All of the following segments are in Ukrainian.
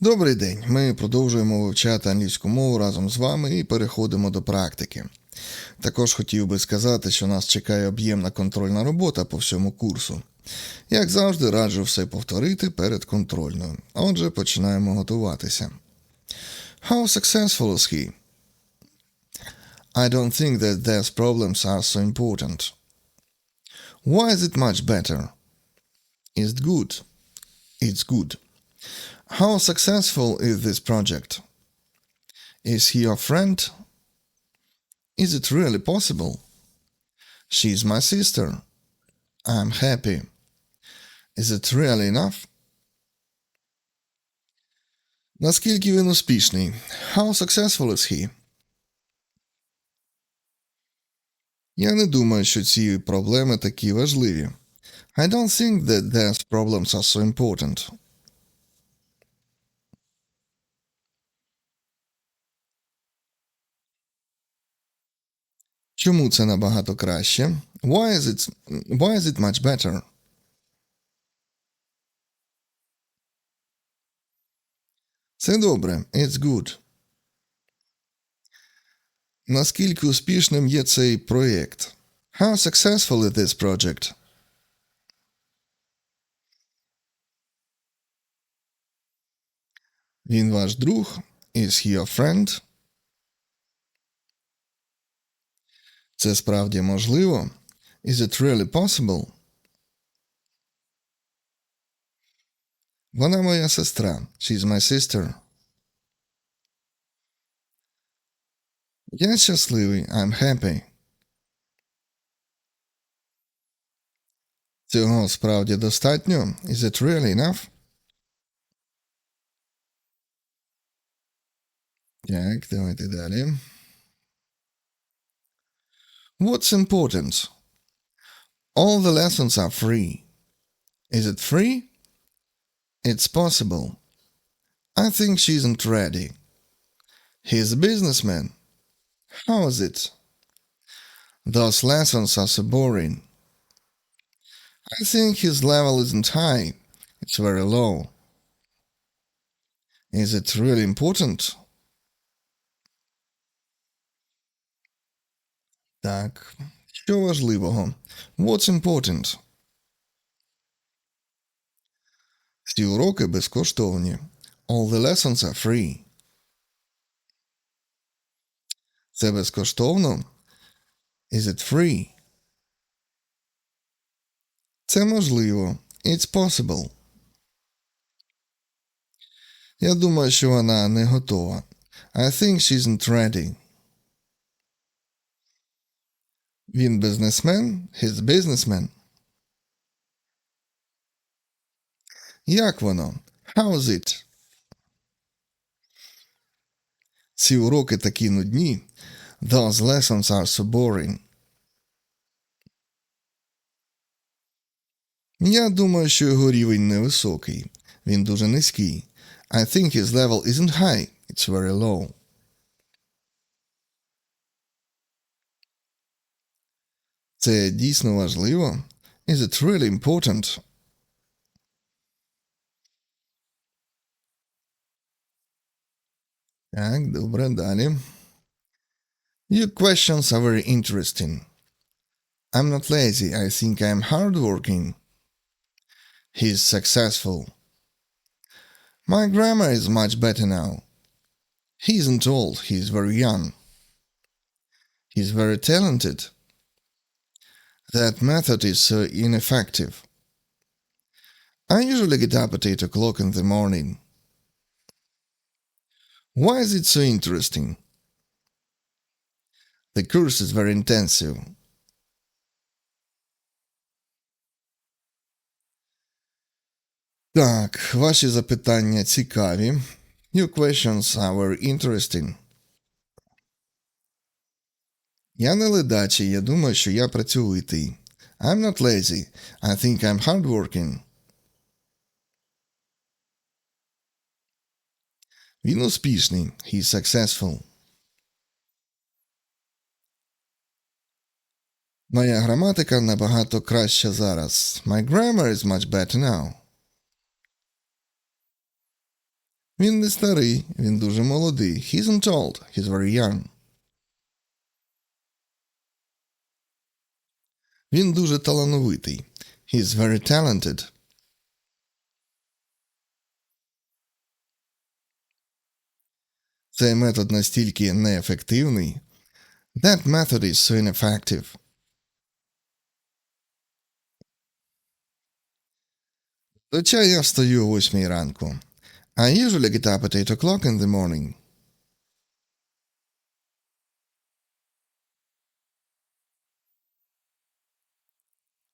Добрий день. Ми продовжуємо вивчати англійську мову разом з вами і переходимо до практики. Також хотів би сказати, що нас чекає об'ємна контрольна робота по всьому курсу. Як завжди, раджу все повторити перед контрольною. Отже, починаємо готуватися. How successful is he? I don't think that their problems are so important. Why is it much better? Is it good? It's good. How successful is this project? Is he your friend? Is it really possible? She's my sister. I'm happy. Is it really enough? Наскільки він успішний? How successful is he? Я не думаю, що ці проблеми такі важливі. I don't think that these problems are so important. Чому це набагато краще? Why is it, why is it much better? Це добре. It's good. Наскільки успішним є цей проєкт? How successful is this project? Він ваш друг? Is he your friend? Це справді можливо? Is it really possible? Вона моя сестра. She's my sister. Я щасливий. I'm happy. Цього справді достатньо? Is it really enough? Так, давайте далі. What's important? All the lessons are free. Is it free? It's possible. I think she isn't ready. He's a businessman. How is it? Those lessons are so boring. I think his level isn't high. It's very low. Is it really important? Так. Що важливого? What's important? Ці уроки безкоштовні. All the lessons are free. Це безкоштовно? Is it free? Це можливо. It's possible. Я думаю, що вона не готова. I think she isn't ready. Він бізнесмен? He's businessman. Як воно? How's it? Ці уроки такі нудні. Those lessons are so boring. Я думаю, що його рівень невисокий. Він дуже низький. I think his level isn't high. It's very low. Це дійсно важливо? Is it really important? Так, добре, далі. Your questions are very interesting. I'm not lazy. I think I'm hardworking. He's successful. My grammar is much better now. He isn't old. He's very young. He's very talented. That method is so ineffective. I usually get up at 8 o'clock in the morning. Why is it so interesting? The course is very intensive. Так, ваші запитання цікаві. Your questions are very interesting. Я не ледачий, я думаю, що я працьовитий. I'm not lazy. I think I'm hardworking. Він успішний. He's successful. Моя граматика набагато краща зараз. My grammar is much better now. Він не старий, він дуже молодий. He isn't old, he's very young. Він дуже талановитий. He's very talented. Цей метод настільки неефективний. That method is so ineffective. Хоча я встаю о 8 ранку. I usually get up at 8 o'clock in the morning.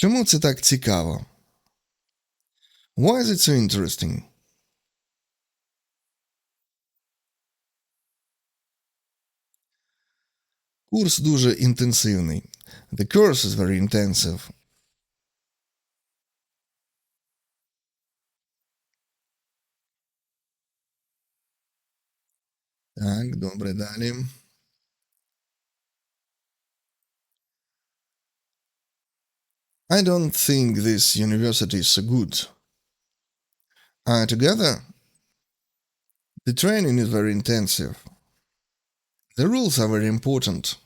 Чому це так цікаво? Why is it so interesting? Курс дуже інтенсивний. The course is very intensive. Так, добре, далі. I don't think this university is so good. Uh, together, the training is very intensive. The rules are very important.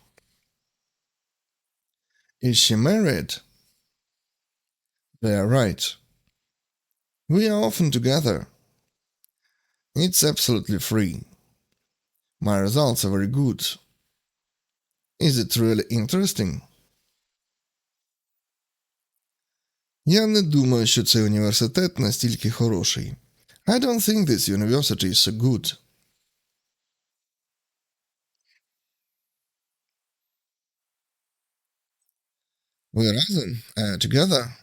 Is she married? They are right. We are often together. It's absolutely free. My results are very good. Is it really interesting? Я не думаю, що цей університет настільки хороший. I don't think this university is so good. Ви разом? Uh, together?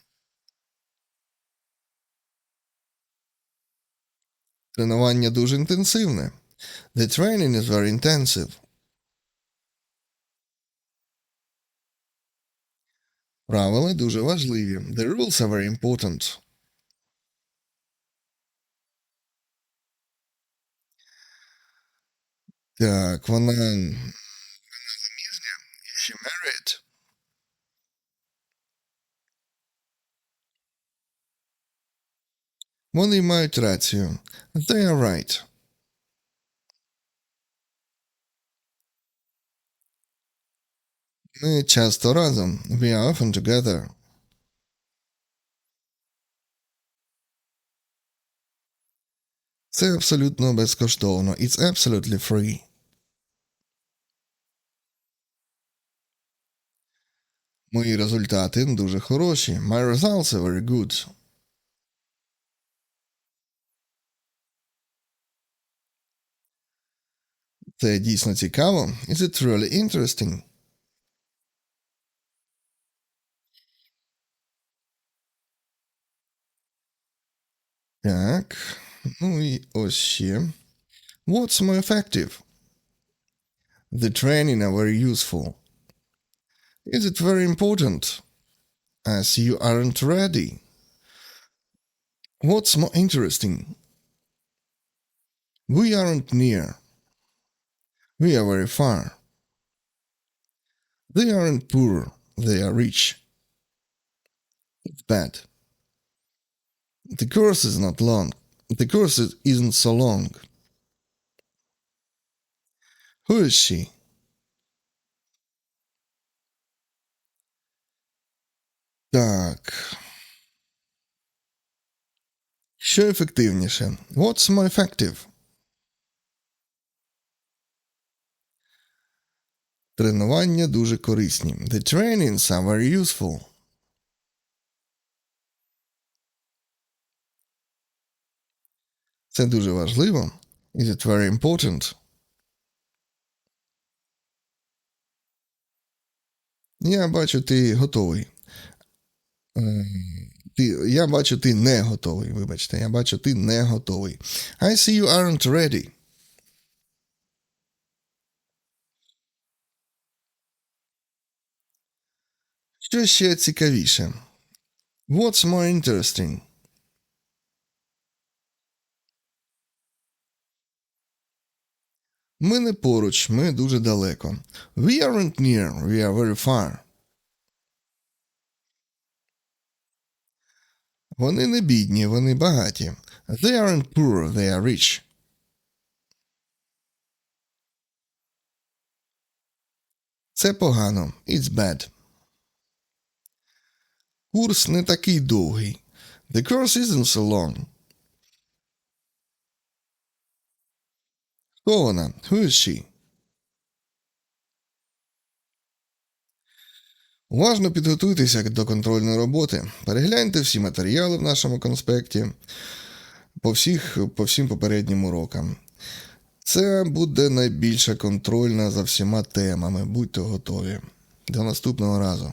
Тренування дуже інтенсивне. The training is very intensive. Правила дуже важливі. The rules are very important. Так, вона. Вона заміжня. Is she married? Вони мають рацію. They are right. Ми часто разом. We are often together. Це абсолютно безкоштовно. It's absolutely free. Мої результати дуже хороші. My results are very good. Це дійсно цікаво. Is it really interesting? Так. Ну і ось ще. What's more effective? The training are very useful. Is it very important? As you aren't ready. What's more interesting? We aren't near. We are very far. They aren't poor, they are rich. It's bad. The course is not long. The course isn't so long. Who is she? Так. Що ефективніше? What's more effective? Тренування дуже корисні. The trainings are very useful. Це дуже важливо. Is it very important? Я бачу, ти готовий. Е, Ти, я бачу, ти не готовий. Вибачте, я бачу, ти не готовий. I see you aren't ready. Що ще цікавіше? What's more interesting? Ми не поруч, ми дуже далеко. We aren't near, we are very far. Вони не бідні, вони багаті. They aren't poor, they are rich. Це погано. It's bad. Курс не такий довгий. The course isn't so long. Хто вона? Who is she? Уважно підготуйтеся до контрольної роботи. Перегляньте всі матеріали в нашому конспекті по, всіх, по всім попереднім урокам. Це буде найбільша контрольна за всіма темами. Будьте готові. До наступного разу.